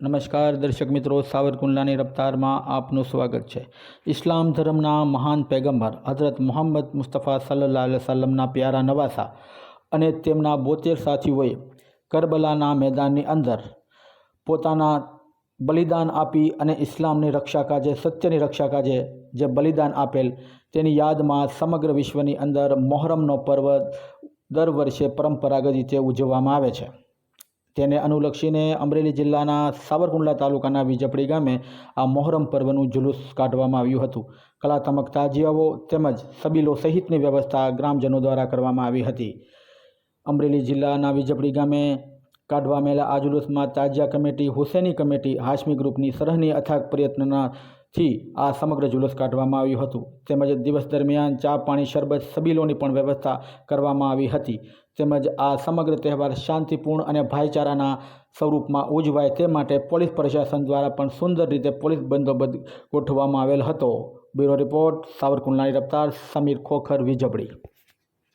નમસ્કાર દર્શક મિત્રો, સાવરકુંડલાની રફતારમાં આપનું સ્વાગત છે. ઇસ્લામ ધર્મના મહાન પૈગંબર હઝરત મોહમ્મદ મુસ્તફા સલ્લા સલ્લમના પ્યારા નવાસા અને તેમના બોતેર સાથીઓએ કરબલાના મેદાનની અંદર પોતાના બલિદાન આપી અને ઇસ્લામની રક્ષા કાજે, સત્યની રક્ષા કાજે જે બલિદાન આપેલ તેની યાદમાં સમગ્ર વિશ્વની અંદર મોહરમનો પર્વ દર વર્ષે પરંપરાગત રીતે ઉજવવામાં આવે છે. તેને અનુલક્ષીને અમરેલી જિલ્લાના સાવરકુંડલા તાલુકાના વિજપડી ગામે આ મોહરમ પર્વનું જુલુસ કાઢવામાં આવ્યું હતું. કલાત્મક તાજીયાઓ તેમજ સબીલો સહિતની વ્યવસ્થા ગ્રામજનો દ્વારા કરવામાં આવી હતી. અમરેલી જિલ્લાના વિજપડી ગામે કાઢવા મેલા આ જુલુસમાં તાજિયા કમિટી, હુસેની કમિટી, હાશમી ગ્રુપની સરહની અથાગ પ્રયત્નથી આ સમગ્ર જુલુસ કાઢવામાં આવ્યું હતું. તેમજ દિવસ દરમિયાન ચા, પાણી, શરબત સબીલોની પણ વ્યવસ્થા કરવામાં આવી હતી. તેમજ આ સમગ્ર તહેવાર શાંતિપૂર્ણ અને ભાઈચારાના સ્વરૂપમાં ઉજવાય તે માટે પોલીસ પ્રશાસન દ્વારા પણ સુંદર રીતે પોલીસ બંદોબસ્ત ગોઠવવામાં આવેલ હતો. બ્યુરો રિપોર્ટ, સાવરકુંડલાની રફતાર, સમીર ખોખર વિજબડી